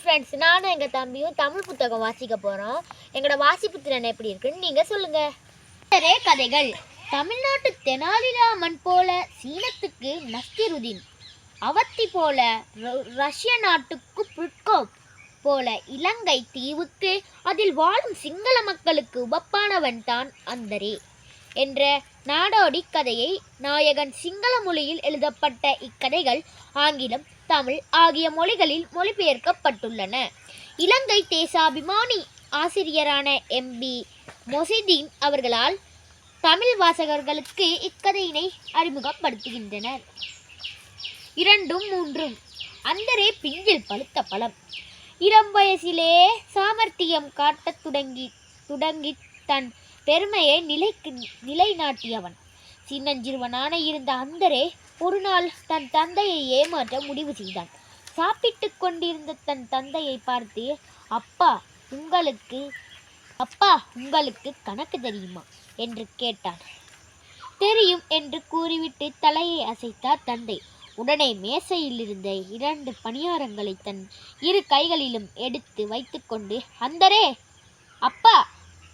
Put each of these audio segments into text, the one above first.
Friends நானும் எங்கள் தம்பியும் தமிழ் புத்தகம் வாசிக்க போகிறோம் எங்களோட வாசிப்பு திறன் எப்படி இருக்குன்னு நீங்கள் சொல்லுங்கள் ரே கதைகள். தமிழ்நாட்டு தெனாலிராமன் போல சீனத்துக்கு நஸ்திருதீன் அவத்தி போல ரஷ்ய நாட்டுக்கு புட்கோப் போல இலங்கை தீவுக்கு அதில் வாழும் சிங்கள மக்களுக்கு உபப்பானவன் தான் அந்தரே என்ற நாடோடி கதையை நாயகன் சிங்கள மொழியில் எழுதப்பட்ட இக்கதைகள் ஆங்கிலம் தமிழ் ஆகிய மொழிகளில் மொழிபெயர்க்கப்பட்டுள்ளன. இலங்கை தேசாபிமானி ஆசிரியரான எம்பி மொசிதீன் அவர்களால் தமிழ் வாசகர்களுக்கு இக்கதையினை அறிமுகப்படுத்துகின்றனர். இரண்டும் மூன்றும் அந்தரே பிஞ்சில் பழுத்த பழம். இளம் வயசிலே சாமர்த்தியம் காட்டத் தொடங்கி தொடங்கி தன் பெருமையை நிலைக்கு நிலைநாட்டியவன். சின்னஞ்சிறுவனான இருந்த அந்தரே ஒரு நாள் தன் தந்தையை ஏமாற்ற முடிவு செய்தான். சாப்பிட்டுக் கொண்டிருந்த தன் தந்தையை பார்த்து அப்பா உங்களுக்கு அப்பா உங்களுக்கு கணக்கு தெரியுமா? என்று கேட்டான். தெரியும் என்று கூறிவிட்டு தலையை அசைத்தார் தந்தை. உடனே மேசையில் இருந்த இரண்டு பணியாரங்களை தன் இரு கைகளிலும் எடுத்து வைத்துக்கொண்டு அந்தரே அப்பா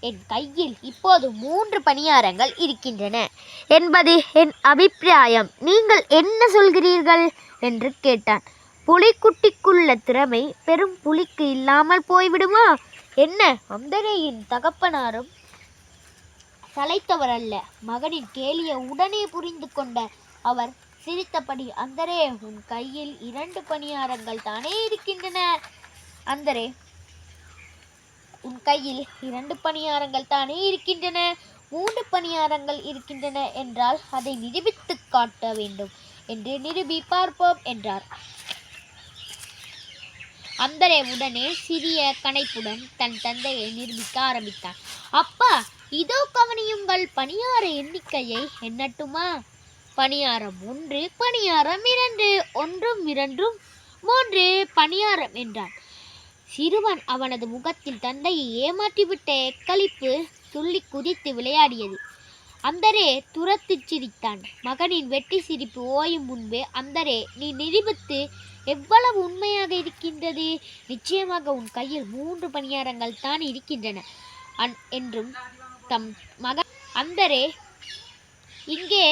என் கையில் இப்போது மூன்று பணியாரங்கள் இருக்கின்றன. என்பது என் அபிப்பிராயம். நீங்கள் என்ன சொல்கிறீர்கள்? என்று கேட்டான். புலிக்குட்டிக்குள்ள திறமை பெரும் புலிக்கு இல்லாமல் போய்விடுமா? என்ன? அந்தரேயின் தகப்பனாரும் சளைத்தவர் அல்ல மகனின் கேலியை உடனே புரிந்து கொண்ட அவர் சிரித்தபடி அந்தரே உன் கையில் இரண்டு பணியாரங்கள் தானே இருக்கின்றன? அந்தரே உன் கையில் இரண்டு பணியாரங்கள் தானே இருக்கின்றன? மூன்று பணியாரங்கள் இருக்கின்றன என்றால் அதை நிரூபித்து காட்ட வேண்டும் என்று நிரூபி பார்ப்போம் என்றார். அந்தரே உடனே சிறிய கணைப்புடன் தன் தந்தையை நிரூபிக்க ஆரம்பித்தான் அப்பா இதோ கவனியுங்கள் பணியார எண்ணிக்கையை எண்ணட்டுமா? பணியாரம் ஒன்று பணியாரம் இரண்டு ஒன்றும் இரண்டும் மூன்று பணியாரம் என்றான். சிறுவன் அவனது முகத்தில் தந்தையை ஏமாற்றிவிட்ட எக்களிப்பு துள்ளி குதித்து விளையாடியது. அந்தரே துரத்திச் சிரித்தான். மகனின் வெட்டி சிரிப்பு ஓயும் முன்பே அந்தரே நீ நிரூபித்து எவ்வளவு உண்மையாக இருக்கின்றது? நிச்சயமாக உன் கையில் மூன்று பணியாரங்கள் தான் இருக்கின்றன அன் என்றும் தம் மகன் அந்தரே இங்கே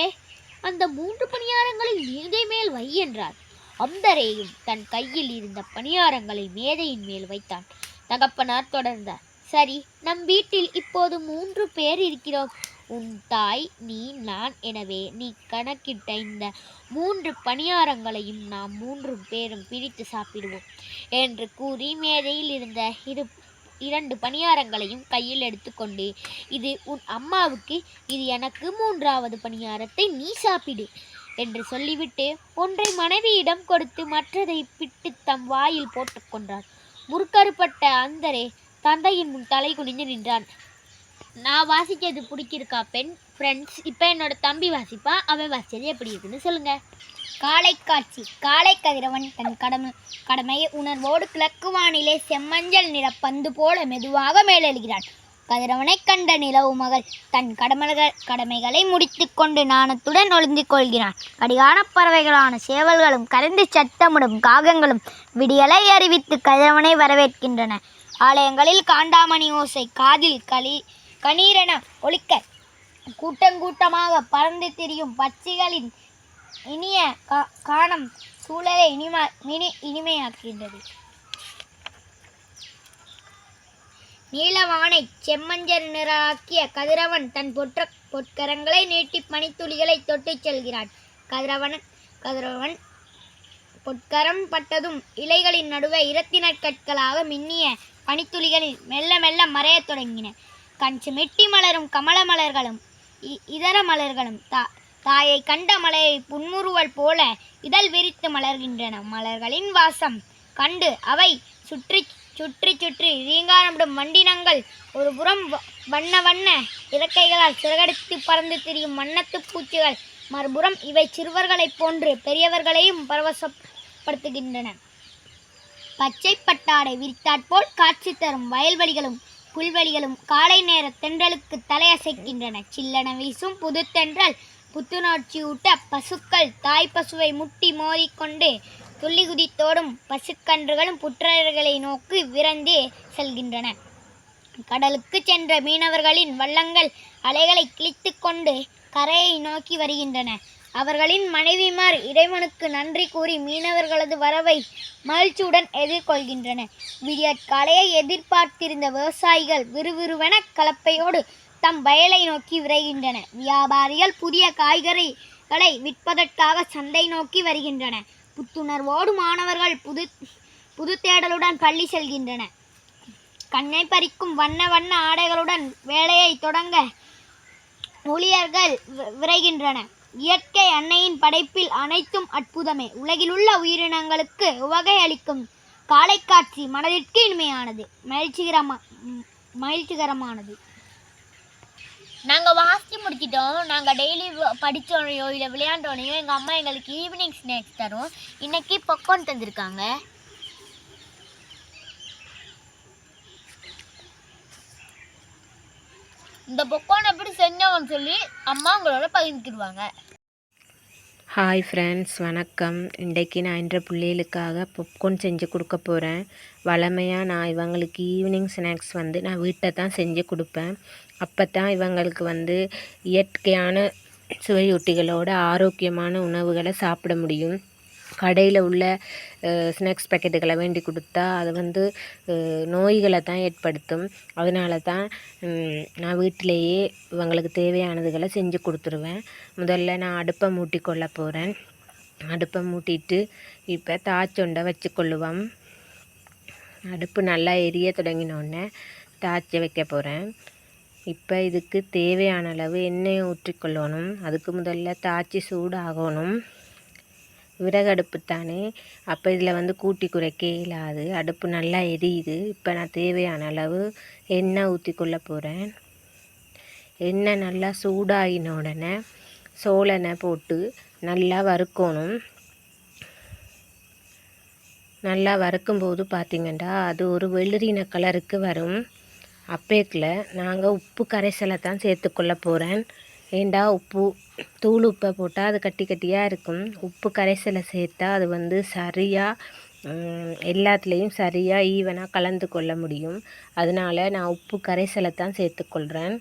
அந்த மூன்று பணியாரங்களில் நீதை மேல் வை என்றார். அம்பரேயும் தன் கையில் இருந்த பணியாரங்களை மேதையின் மேல் வைத்தான். தகப்பனார் தொடர்ந்தார். சரி நம் வீட்டில் இப்போது மூன்று பேர் இருக்கிறோம். உன் தாய் நீ நான். எனவே நீ கணக்கிட்ட இந்த மூன்று பணியாரங்களையும் நாம் மூன்று பேரும் பிரித்து சாப்பிடுவோம் என்று கூறி மேதையில் இருந்த இரு இரண்டு பணியாரங்களையும் கையில் எடுத்துக்கொண்டு இது உன் அம்மாவுக்கு இது எனக்கு மூன்றாவது பணியாரத்தை நீ சாப்பிடு. என்று சொல்லிவிட்டு ஒன்றை மனைவியிடம் கொடுத்து மற்றதை பிட்டு தம் வாயில் போட்டுக்கொண்டார் முறுக்கறுப்பட்ட அந்தரே தந்தையின் முன் தலை குனிந்து நின்றான். நான் வாசிச்சது பிடிச்சிருக்கா பெண்? ஃப்ரெண்ட்ஸ் இப்போ என்னோட தம்பி வாசிப்பா? அவன் வாசிச்சது எப்படி இருக்குன்னு சொல்லுங்க. காலை காட்சி காலை கதிரவன் தன் கடமை கடமையை உணர்வோடு கிழக்கு வானிலே செம்மஞ்சள் நிற பந்து போல மெதுவாக மேலெழுகிறான். கதிரவனை கண்ட நிலவு மகள். தன் கடமைகள் கடமைகளை முடித்துக்கொண்டு நாணத்துடன் ஒளிந்து கொள்கிறான். கடிகான பறவைகளான சேவல்களும் கரைந்து சத்தமிடும் காகங்களும் விடியலை அறிவித்து கதிரவனை வரவேற்கின்றன. ஆலயங்களில் காண்டாமணி ஓசை காதில் களி கணீரென ஒழிக்க கூட்டங்கூட்டமாக பறந்து திரியும் பட்சிகளின் இனிய கா- காணம் சூழலை இனிமா இனி இனிமையாக்குகின்றது. நீலவானை செம்மஞ்சள் நிறாக்கிய கதிரவன் தன் பொற்ற பொற்கரங்களை நீட்டி பனித்துளிகளை தொட்டுச் செல்கிறான். கதிரவன் கதிரவன் பொற்கரம் பட்டதும் இலைகளின் நடுவே இரத்தினற்கற்களாக மின்னிய பனித்துளிகளில் மெல்ல மெல்ல மறையத் தொடங்கின. கண் சிமிட்டி மலரும் கமல மலர்களும் இ- இதர மலர்களும் தா தாயை கண்ட மலையை புன்முறுவல் போல இதழ் விரித்து மலர்கின்றன. மலர்களின் வாசம் கண்டு அவை சுற்றி சுற்றி சுற்றி ரீங்காரமிடும் வண்டினங்கள் ஒரு புறம் வ- வண்ண வண்ண இறக்கைகளால் சிறகடித்து பறந்து திரியும் வண்ணத்துப் பூச்சிகள். மறுபுறம் இவை சிறுவர்களைப் போன்று பெரியவர்களையும் பரவசப்படுத்துகின்றன. பச்சை பட்டாடை விரித்தாற்போல் காட்சி தரும் வயல்வெளிகளும் புல்வெளிகளும் காலை நேர தென்றலுக்கு தலையசைக்கின்றன. சில்லன வீசும் புதுத்தென்றல் புத்துணர்ச்சியூட்ட பசுக்கள் தாய் பசுவை முட்டி மோதிக்கொண்டு துள்ளி குதித்தோடும் பசுக்கன்றுகளும் புற்றர்களை நோக்கி விரைந்தே செல்கின்றன. கடலுக்கு சென்ற மீனவர்களின் வள்ளங்கள் அலைகளை கிழித்து கொண்டு கரையை நோக்கி வருகின்றன. அவர்களின் மனைவிமார் இறைவனுக்கு நன்றி கூறி மீனவர்களது வரவை மகிழ்ச்சியுடன் எதிர்கொள்கின்றன. விடியற்காலையை எதிர்பார்த்திருந்த விவசாயிகள் விறுவிறுவென கலப்பையோடு தம் வயலை நோக்கி விரைகின்றன வியாபாரிகள் புதிய காய்கறிகளை விற்பதற்காக சந்தை நோக்கி வருகின்றன புத்துணர்வோடு மாணவர்கள் புது புது தேடலுடன் பள்ளி செல்கின்றன கண்ணை பறிக்கும் வண்ண வண்ண ஆடைகளுடன் வேலையை தொடங்க ஊழியர்கள் வி- விரைகின்றன இயற்கை அன்னையின் படைப்பில் அனைத்தும் அற்புதமே. உலகிலுள்ள உயிரினங்களுக்கு உவகை அளிக்கும் காலை காட்சி மனதிற்கு இனிமையானது. மகிழ்ச்சிகரமா மகிழ்ச்சிகரமானது. நாங்கள் வாசித்து முடிச்சிட்டோம். நாங்கள் டெய்லி படித்தோனையோ இல்லை விளையாண்டோனையோ எங்கள் அம்மா எங்களுக்கு ஈவினிங் ஸ்நாக்ஸ் தரும். இன்றைக்கி பொக்கோன் தந்திருக்காங்க. இந்த பொக்கோன் எப்படி செஞ்சோம்னு சொல்லி அம்மா உங்களோட பகிர்ந்துக்கிடுவாங்க. ஹாய் ஃப்ரெண்ட்ஸ் வணக்கம். இன்றைக்கு நான் என்ற பிள்ளைகளுக்காக பொப்கார்ன் செஞ்சு கொடுக்க போகிறேன் வழமையாக நான் இவங்களுக்கு ஈவினிங் ஸ்நாக்ஸ் வந்து நான் வீட்டை தான் செஞ்சு கொடுப்பேன். அப்போ தான் இவங்களுக்கு வந்து இயற்கையான சுவையொட்டிகளோட ஆரோக்கியமான உணவுகளை சாப்பிட முடியும். கடையில் உள்ள ஸ்நாக்ஸ் பேக்கெட்டுகளை வேண்டி கொடுத்தா அது வந்து நோய்களை தான் ஏற்படுத்தும். அதனால தான் நான் வீட்டிலேயே இவங்களுக்கு தேவையானதுகளை செஞ்சு கொடுத்துருவேன். முதல்ல நான் அடுப்பை மூட்டி கொள்ள போகிறேன் அடுப்பை மூட்டிட்டு இப்போ தாச்சொண்டை வச்சுக்கொள்ளுவோம். அடுப்பு நல்லா எரிய தொடங்கினோடனே தாய்ச்சி வைக்க போகிறேன் இப்போ இதுக்கு தேவையான அளவு எண்ணெயை ஊற்றிக்கொள்ளணும். அதுக்கு முதல்ல தாச்சி சூடாகணும். விறகடுப்பு தானே அப்போ இதில் வந்து கூட்டி குறைக்க இயலாது அடுப்பு நல்லா எரியுது. இப்போ நான் தேவையான அளவு எண்ணெய் ஊற்றிக்கொள்ள போகிறேன் எண்ணெய் நல்லா சூடாகின உடனே சோளனை போட்டு நல்லா வறுக்கணும். நல்லா வறுக்கும்போது பார்த்திங்கன்னா அது ஒரு வெளிரின கலருக்கு வரும். அப்பேக்கில் நாங்கள் உப்பு கரைசலை தான் சேர்த்துக்கொள்ள போகிறேன் ஏண்டா உப்பு? தூள் உப்பை போட்டால் அது கட்டி கட்டியாக இருக்கும். உப்பு கரைசலை சேர்த்தா அது வந்து சரியாக எல்லாத்துலேயும் சரியாக ஈவனாக கலந்து கொள்ள முடியும். அதனால் நான் உப்பு கரைசலை தான் சேர்த்துக்கொள்கிறேன்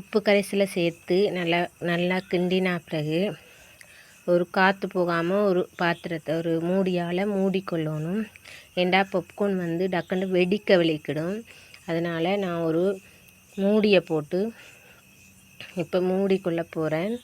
உப்பு கரைசலை சேர்த்து நல்லா நல்லா கிண்டினா பிறகு ஒரு காற்று போகாமல் ஒரு பாத்திரத்தை ஒரு மூடியால் மூடிக்கொள்ளணும். ஏண்டா பொப்கார்ன் வந்து டக்குன்னு வெடிக்க விளைக்கிடும். அதனால் நான் ஒரு மூடியை போட்டு இப்போ மூடிக்குள்ளே போகிறேன்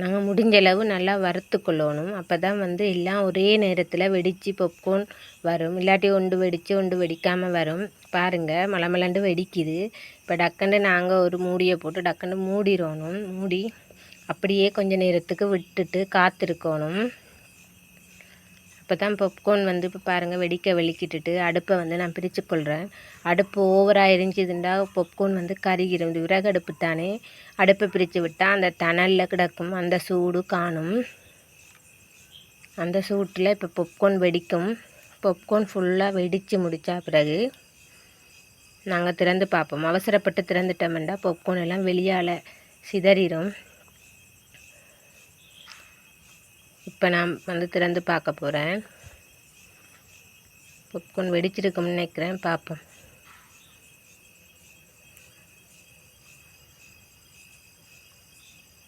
நாங்கள் முடிஞ்ச அளவு நல்லா வறுத்து கொள்ளணும் அப்போ தான் வந்து எல்லாம் ஒரே நேரத்தில் வெடித்து பாப்கார்ன் வரும். இல்லாட்டி ஒன்று வெடித்து ஒன்று வெடிக்காமல் வரும். பாருங்கள் மலமலண்டு வெடிக்குது. இப்போ டக்குன்னு நாங்கள் ஒரு மூடியை போட்டு டக்குன்னு மூடிடணும். மூடி அப்படியே கொஞ்சம் நேரத்துக்கு விட்டுட்டு காத்திருக்கணும். அப்போ தான் பொப்கார்ன் வந்து இப்போ பாருங்கள் வெடிக்க வெளிக்கிட்டுட்டு அடுப்பை வந்து நான் பிரித்து கொள்கிறேன் அடுப்பு ஓவராக எரிஞ்சுதுண்டா பாப்கார்ன் வந்து கருகிடும் இது விறகு அடுப்பு தானே அடுப்பை பிரித்து விட்டால் அந்த தணலில் கிடக்கும் அந்த சூடு காணும். அந்த சூட்டில் இப்போ பொப்கார்ன் வெடிக்கும். பொப்கார்ன் ஃபுல்லாக வெடித்து முடித்தா பிறகு நாங்கள் திறந்து பார்ப்போம். அவசரப்பட்டு திறந்துட்டோம்டா பொப்கார்ன் எல்லாம் வெளியால் சிதறிடும் இப்போ நான் வந்து திறந்து பார்க்க போகிறேன் பொப்கார்ன் வெடிச்சிருக்கும்னு நினைக்கிறேன். பார்ப்போம்.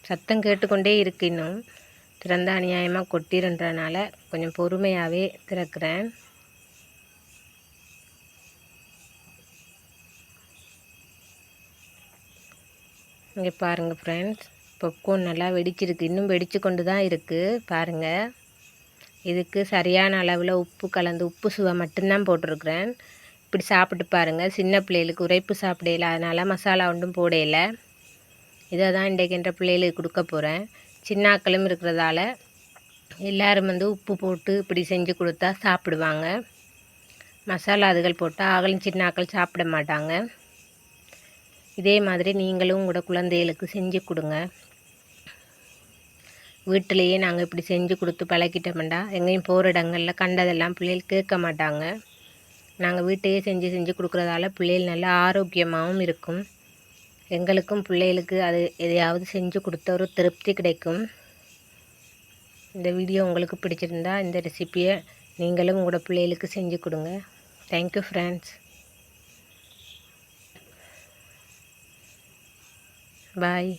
சத்தம் கேட்டுக்கொண்டே இருக்கு இன்னும். திறந்த அநியாயமாக கொட்டிருன்றனால கொஞ்சம் பொறுமையாகவே திறக்கிறேன். இங்கே பாருங்கள் ஃப்ரெண்ட்ஸ் பாப்கார்ன் நல்லா வெடிச்சிருக்கு. இன்னும் வெடித்து கொண்டு தான் இருக்குது பாருங்கள் இதுக்கு சரியான அளவில் உப்பு கலந்து உப்பு சுவை மட்டும்தான் போட்டிருக்கிறேன். இப்படி சாப்பிட்டு பாருங்கள் சின்ன பிள்ளைகளுக்கு உரைப்பு சாப்பிடையில அதனால் மசாலா ஒன்றும் போடையில. இதை தான் இன்றைக்கு என்ற பிள்ளைகளுக்கு கொடுக்க போகிறேன் சின்னாக்களும் இருக்கிறதால எல்லோரும் வந்து உப்பு போட்டு இப்படி செஞ்சு கொடுத்தா சாப்பிடுவாங்க. மசாலா அதுகள் போட்டால் ஆகலும் சின்னாக்கள் சாப்பிட மாட்டாங்க. இதே மாதிரி நீங்களும் உங்களோட குழந்தைகளுக்கு செஞ்சு கொடுங்க. வீட்டிலையே நாங்கள் இப்படி செஞ்சு கொடுத்து பழக்கிட்டோம்டா எங்கேயும் போகிற இடங்களில் கண்டதெல்லாம் பிள்ளைகள் கேட்க மாட்டாங்க. நாங்கள் வீட்டையே செஞ்சு செஞ்சு கொடுக்குறதால பிள்ளைகள் நல்லா ஆரோக்கியமாகவும் இருக்கும். எங்களுக்கும் பிள்ளைகளுக்கு அது எதையாவது செஞ்சு கொடுத்த ஒரு திருப்தி கிடைக்கும். இந்த வீடியோ உங்களுக்கு பிடிச்சிருந்தா இந்த ரெசிப்பியை நீங்களும் உங்களோட பிள்ளைகளுக்கு செஞ்சு கொடுங்க. தேங்க்யூ ஃப்ரெண்ட்ஸ் பாய்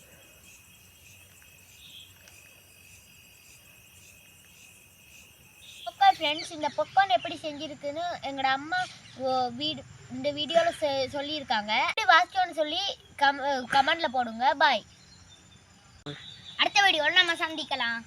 ஃப்ரெண்ட்ஸ் இந்த பொக்கான் எப்படி செஞ்சிருக்குன்னு எங்களோட அம்மா ஓ- வீடு இந்த வீடியோவில் சொல்லியிருக்காங்க. வாசிக்கணும்னு சொல்லி கம் கமெண்டில் போடுங்க. பாய் அடுத்த வீடியோவில் நம்ம சந்திக்கலாம்.